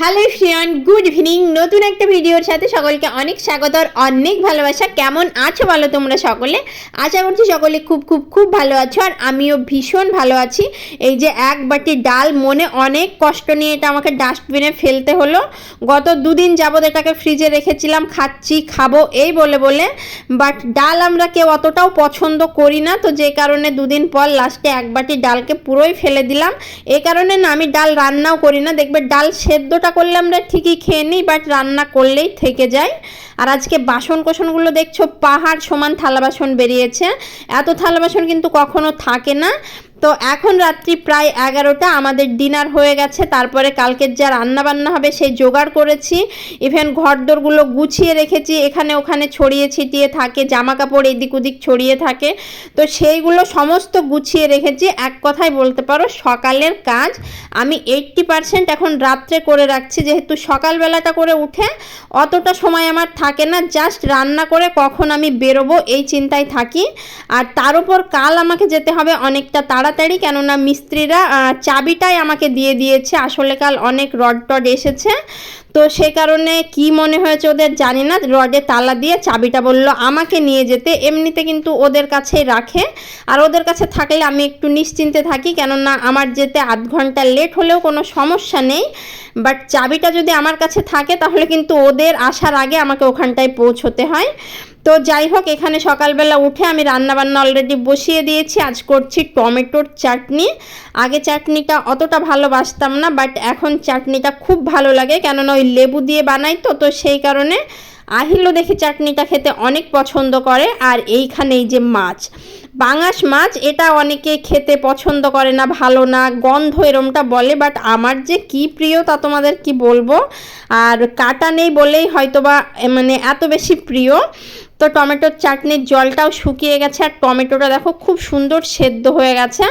Hello ফ্রিয়ান good evening নতুন একটা ভিডিওর সাথে সকলকে অনেক স্বাগত আর অনেক ভালোবাসা। কেমন আছো বলো তোমরা সকলে? আশা করছি সকলে খুব খুব খুব ভালো আছো আর আমিও ভীষণ ভালো আছি। এই যে এক বাটি ডাল, মনে অনেক কষ্ট নিয়ে এটা আমাকে ডাস্টবিনে ফেলতে হলো। গত দুদিন যাবত এটাকে ফ্রিজে রেখেছিলাম, খাচ্ছি, খাব, এই বলে বলে। বাট ডাল আমরা কেউ অতটাও পছন্দ করি না, তো যে কারণে দুদিন পর লাস্টে এক বাটি ডালকে পুরোই ফেলে দিলাম। এ কারণে না আমি ডাল রান্নাও করি না, দেখবে ডাল সেদ্ধটা করলে আমরা ঠিকই খেয়ে নিই বাট রান্না করলেই থেকে যায়। আর আজকে বাসন কোসনগুলো দেখছ, পাহাড় সমান থালা বাসন বেরিয়েছে। এত থালা বাসন কিন্তু কখনো থাকে না। তো এখন রাত্রি প্রায় এগারোটা, আমাদের ডিনার হয়ে গেছে, তারপরে কালকের যা রান্না বান্না হবে সেই জোগাড় করেছি। ইভেন ঘরদোরগুলো গুছিয়ে রেখেছি, এখানে ওখানে ছড়িয়ে ছিটিয়ে থাকে জামা কাপড় এদিক ওদিক ছড়িয়ে থাকে। তো সেইগুলো সমস্ত গুছিয়ে রেখেছি, এক কথায় বলতে পারো সকালের কাজ আমি এইট্টি পারসেন্ট এখন রাত্রে করে রাখছি, যেহেতু সকালবেলাটা করে উঠে অতটা সময় আমার থাকে না জাস্ট রান্না করে কখন আমি বেরোবো এই চিন্তায় থাকি। আর তার উপর কাল আমাকে যেতে হবে অনেকটা তাড়াতাড়ি, কেননা মিস্ত্রিরা চাবিটাই আমাকে দিয়ে দিয়েছে। আসলে কাল অনেক রড টড এসেছে। তো সে কারণে কি মনে হয়েছে ওদের জানি না। রডে তালা দিয়ে চাবিটা বলল, আমাকে নিয়ে যেতে। এমনিতে কিন্তু ওদের কাছেই রাখে। আর ওদের কাছে থাকলে আমি একটু নিশ্চিন্তে থাকি, কেননা আমার যেতে আধ ঘণ্টা লেট হলেও কোনো সমস্যা নেই। বাট চাবিটা যদি আমার কাছে থাকে, তাহলে কিন্তু ওদের আসার আগে আমাকে ওখানটায় পৌঁছতে হয়। তো যাই হোক, এখানে সকালবেলা উঠে আমি রান্নাবান্না অলরেডি বসিয়ে দিয়েছি। আজ করছি টমেটোর চাটনি। আগে চাটনিটা অতটা ভালোবাসতাম না বাট এখন চাটনিটা খুব ভালো লাগে। কেননা ওই লেবু দিয়ে বানাই তো তো সেই কারণে আহিলও দেখি চাটনিটা খেতে অনেক পছন্দ করে। আর এইখানে এই যে মাছ পাঙাশ মাছ, এটা অনেকে খেতে পছন্দ করে না, ভালো না, গন্ধ এরমটা বলে বাট আমার যে কি প্রিয় তা তোমাদের কি বলব? আর কাটা নেই বলেই হয়তোবা মানে এত বেশি প্রিয়। তো টমেটোর চাটনির জলটাও শুকিয়ে গেছে আর টমেটোটা দেখো খুব সুন্দর সেদ্ধ হয়ে গেছে।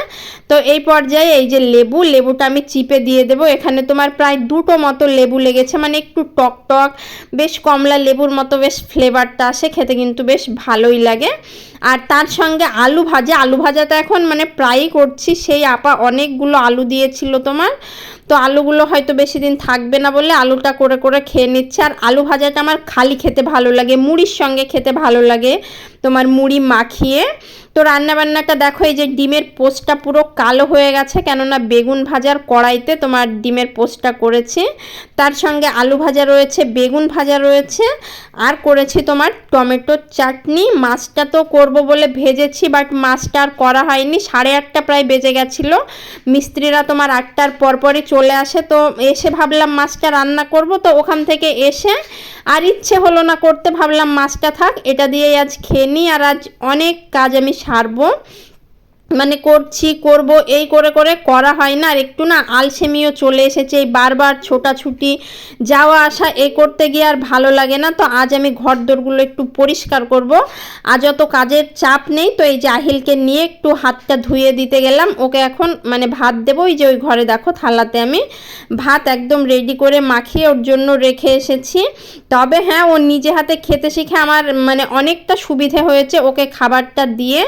তো এই পর্যায়ে এই যে লেবু, লেবুটা আমি চিপে দিয়ে দেবো। এখানে তোমার প্রায় দুটো মতো লেবু লেগেছে মানে একটু টক টক, বেশ কমলা লেবুর মতো বেশ ফ্লেভারটা আসে, খেতে কিন্তু বেশ ভালোই লাগে। আর তার সঙ্গে আলু ভাজা, আলু ভাজাটা এখন মানে প্রায়ই করছি, সেই আপা অনেকগুলো আলু দিয়েছিল তোমার। তো আলুগুলো হয়তো বেশি দিন থাকবে না বলে আলুটা করে করে খেয়ে নিচ্ছে। আর আলু ভাজাটা আমার খালি খেতে ভালো লাগে, মুড়ির সঙ্গে খেতে ভালো লাগে। তোমার মুড়ি মাখিয়ে তো রান্নাবান্নাটা দেখো, এই যে ডিমের পোস্টটা পুরো কালো হয়ে গেছে, কেননা বেগুন ভাজার কড়াইতে তোমার ডিমের পোস্টটা করেছি। তার সঙ্গে আলু ভাজা রয়েছে, বেগুন ভাজা রয়েছে, আর করেছি তোমার টমেটোর চাটনি। মাছটা তো করব বলে ভেজেছি বাট মাছটা আর করা হয়নি, সাড়ে আটটা প্রায় বেজে গেছিল। মিস্ত্রিরা তোমার আটটার পরপরই চলে আসে, তো এসে ভাবলাম মাছটা রান্না করব, তো ওখান থেকে এসে আর ইচ্ছে হলো না করতে, ভাবলাম মাছটা থাক, এটা দিয়েই আজ খেয়ে আর আজ অনেক কাজ আমি সারবো। মানে করছি, করব, এই করে করে করা হয় না। আর একটু না আলসেমিও চলে এসেছে, এই বারবার ছোটাছুটি, যাওয়া আসা, এ করতে গিয়ে আর ভালো লাগে না। তো আজ আমি ঘর দোরগুলো একটু পরিষ্কার করব। আজ অত কাজের চাপ নেই, তো এই জাহিলকে নিয়ে একটু হাতটা ধুয়ে দিতে গেলাম। ওকে এখন মানে ভাত দেবো, ওই যে ওই ঘরে দেখো থালাতে আমি। ভাত একদম রেডি করে মাখিয়ে ওর জন্য রেখে এসেছি। তবে হ্যাঁ ও নিজে হাতে খেতে শিখে আমার মানে অনেকটা সুবিধে হয়েছে। ওকে খাবারটা দিয়ে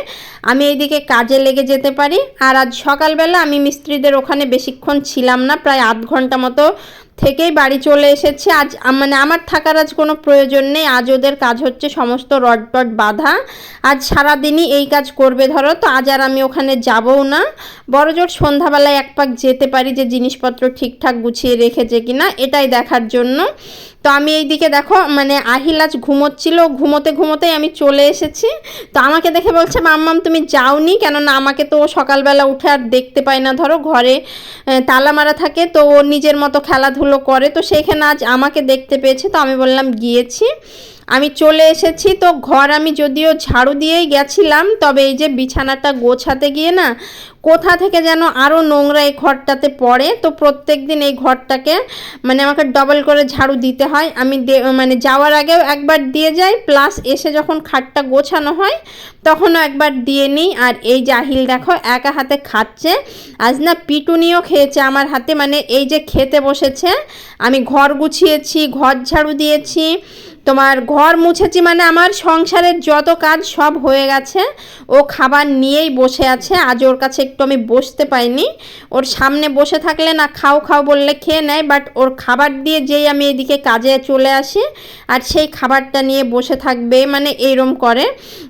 আমি এইদিকে কাজে লেগে যেতে পারি। আর আজ সকালবেলা আমি মিস্ত্রিদের ওখানে বেশিক্ষণ ছিলাম না, প্রায় আধ ঘণ্টা মতো থেকেই বাড়ি চলে এসেছে। আজ মানে আমার থাকার আজ কোনো প্রয়োজন নেই। আজ ওদের কাজ হচ্ছে সমস্ত রড টড বাঁধা। আজ সারাদিনই এই কাজ করবে ধরো, তো আজ আর আমি ওখানে যাবও না। বড় জোর সন্ধ্যাবেলায় এক পাক যেতে পারি যে জিনিসপত্র ঠিকঠাক গুছিয়ে রেখেছে কিনা, এটাই দেখার জন্য। তো আমি এই দিকে দেখো মানে আহিল আজ ঘুমোচ্ছিল, ঘুমোতে ঘুমোতেই আমি চলে এসেছি। তো আমাকে দেখে বলছে মাম্মাম তুমি যাওনি? কেননা আমাকে তো সকালবেলা উঠে আর দেখতে পায় না। ধরো ঘরে তালা মারা থাকে, তো ও নিজের মতো খেলাধুলো করে। তো সেখানে আজ আমাকে দেখতে পেয়েছে, তো আমি বললাম, গিয়েছি। আমি চলে এসেছি, তো ঘর আমি যদিও ঝাড়ু দিয়েই গেছিলাম, তবে এই যে বিছানাটা গোছাতে গিয়ে না, কোথা থেকে যেন আরও নোংরা এই ঘরটাতে পড়ে, তো প্রত্যেক দিন এই ঘরটাকে মানে আমাকে ডবল করে ঝাড়ু দিতে হয়। আমি মানে যাওয়ার আগেও একবার দিয়ে যাই প্লাস এসে যখন খাটটা গোছানো হয়, তখনও একবার দিয়ে নিই। আর এই জাহিল দেখো, একা হাতে খাচ্ছে। আজ না পিটুনিও খেয়েছে আমার হাতে মানে এই যে খেতে বসেছে, আমি ঘর গুছিয়েছি, ঘর ঝাড়ু দিয়েছি। তোমার ঘর মুছেছি মানে আমার সংসারের যত কাজ সব হয়ে গেছে। ও খাবার নিয়েই বসে আছে। আজ ওর কাছে একটু আমি বসতে পাইনি। ওর সামনে বসে থাকলে না খাও খাও বললে খেয়ে নেয় বাট ওর খাবার দিয়ে যেই আমি এদিকে কাজে চলে আসি, আর সেই খাবারটা নিয়ে বসে থাকবে মানে এইরম করে।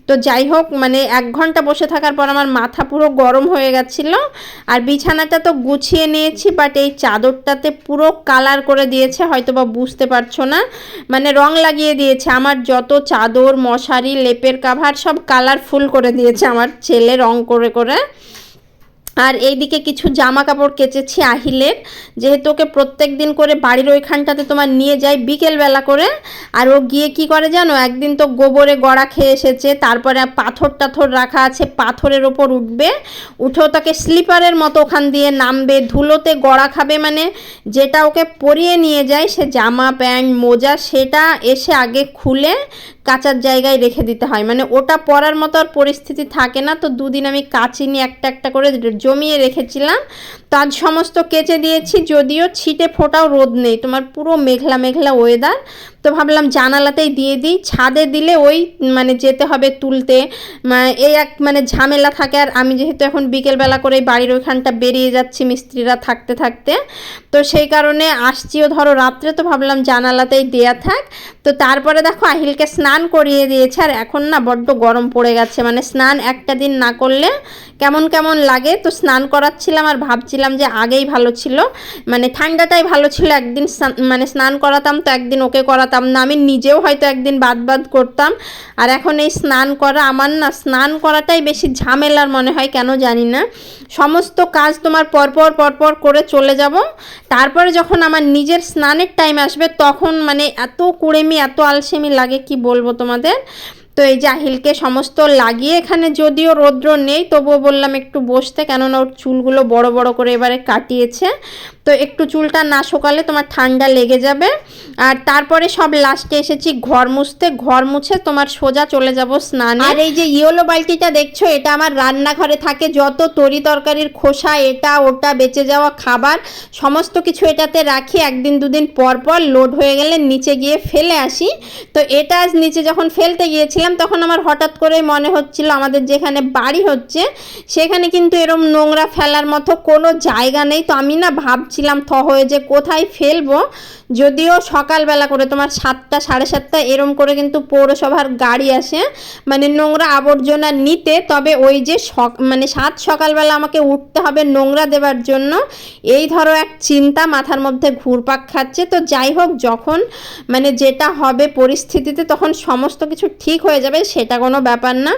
তো যাই হোক মানে এক ঘণ্টা বসে থাকার পর আমার মাথা পুরো গরম হয়ে গেছিল। আর বিছানাটা তো গুছিয়ে নিয়েছি বাট এই চাদরটাতে পুরো কালার করে দিয়েছে হয়তো বা বুঝতে পারছ না। মানে রং লাগিয়ে দিয়েছে। আমার যত চাদর, মশারি, লেপের কাভার সব কালারফুল করে দিয়েছে। আমার ছেলে রং করে করে আর এইদিকে কিছু জামা কাপড় কেচেছি আহিলের। যেহেতু ওকে প্রত্যেক দিন করে বাড়ির ওইখানটাতে তোমার নিয়ে যাই বিকেলবেলা করে, আর ও গিয়ে কি করে জানো? একদিন তো গোবরে গড়া খেয়ে এসেছে, তারপরে পাথর টাথর রাখা আছে, পাথরের ওপর উঠবে উঠেও তাকে স্লিপারের মতো ওখান দিয়ে নামবে, ধুলোতে গড়া খাবে মানে যেটা ওকে পরিয়ে নিয়ে যায়, সে জামা প্যান্ট, মোজা, সেটা এসে আগে খুলে কাচার জায়গায় রেখে দিতে হয়। মানে ওটা পরার মতো আর পরিস্থিতি থাকে না। তো দুদিন আমি কাচিনি একটা একটা করে জমিয়ে রেখেছিলাম। তো আজ সমস্ত কেচে দিয়েছি। যদিও ছিটে ফোটাও রোদ নেই। তোমার পুরো মেঘলা মেঘলা ওয়েদার তো ভাবলাম জানালাতেই দিয়ে দিই। ছাদে দিলে ওই মানে যেতে হবে তুলতে। এই এক মানে ঝামেলা থাকে। আর আমি যেহেতু এখন বিকেলবেলা করে বাড়ির ওইখানটা বেরিয়ে যাচ্ছি, মিস্ত্রিরা থাকতে থাকতে। তো সেই কারণে আসছিও ধরো রাত্রে। তো ভাবলাম জানালাতেই দেয়া থাক। তো তারপরে দেখো আহিলকে স্নান করিয়ে দিয়েছে, আর এখন না বড্ড গরম পড়ে গেছে। মানে স্নান একটা দিন না করলে কেমন কেমন লাগে? তো স্নান করাচ্ছিলাম আর ভাবছিলাম যে আগেই ভালো ছিল। মানে ঠান্ডাটাই ভালো ছিল, একদিন মানে স্নান করাতাম তো একদিন ওকে করাতাম না। আমি নিজেও হয়তো একদিন বাদ বাদ করতাম। আর এখন এই স্নান করা, আমার না স্নান করাটাই বেশি ঝামেলার মনে হয়, কেন জানি না। সমস্ত কাজ তোমার পরপর পরপর করে চলে যাব। তারপরে যখন আমার নিজের স্নানের টাইম আসবে, তখন মানে এত কুড়েমি, এত আলসেমি লাগে, কি বলব তোমাদের? তো এই জাহিলকে সমস্ত লাগিয়ে এখানে যদিও রৌদ্র নেই, তবুও বললাম একটু বসতে, কেননা ওর চুলগুলো বড় বড় করে এবারে কাটিয়েছে। তো একটু চুলটা না শোকালে তোমার ঠান্ডা লেগে যাবে। আর তারপরে সব লাস্টে এসেছি ঘর মুছতে। ঘর মুছে তোমার সোজা চলে যাব স্নানে। আর এই যে ইয়েলো বালতিটা দেখছ, এটা আমার রান্নাঘরে থাকে। যত তরি তরকারির খোসা, এটা ওটা বেঁচে যাওয়া খাবার, সমস্ত কিছু এটাতে রাখি। একদিন দুদিন পর পর লোড হয়ে গেলে নিচে গিয়ে ফেলে আসি। তো এটা নিচে যখন ফেলতে গিয়েছিলাম, তখন আমার হঠাৎ করেই মনে হচ্ছিল আমাদের যেখানে বাড়ি হচ্ছে, সেখানে কিন্তু এরম নোংরা ফেলার মতো কোনো জায়গা নেই। তো আমি না ভাবছি ভাবছিলাম থ হয়ে যে কোথায় ফেলব, যদিও সকালবেলা করে তোমার সাতটা, সাড়ে সাতটা, এরম করে কিন্তু পৌরসভার গাড়ি আসে মানে নোংরা আবর্জনা নিতে, তবে ওই যে মানে সাত সকালবেলা আমাকে উঠতে হবে নোংরা দেবার জন্য, এই ধরো এক চিন্তা মাথার মধ্যে ঘুরপাক খাচ্ছে, তো যাই হোক, যখন মানে যেটা হবে পরিস্থিতিতে তখন সমস্ত কিছু ঠিক হয়ে যাবে, সেটা কোনো ব্যাপার না।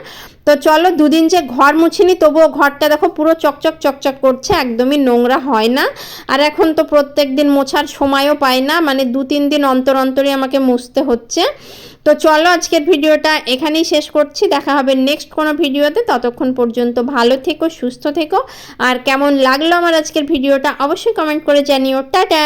তো চলো দুদিন যে ঘর মুছিনি, তবুও ঘরটা দেখো পুরো চকচক চকচক করছে, একদমই নোংরা হয় না। আর এখন তো প্রত্যেক দিন মোছার সময়ও পাই না মানে দু তিন দিন অন্তর অন্তরই আমাকে মুছতে হচ্ছে। তো চলো আজকের ভিডিওটা এখানেই শেষ করছি, দেখা হবে নেক্সট কোনো ভিডিওতে। ততক্ষণ পর্যন্ত ভালো থেকো, সুস্থ থেকো। আর কেমন লাগল আমার আজকের ভিডিওটা অবশ্যই কমেন্ট করে জানিও। টাটা!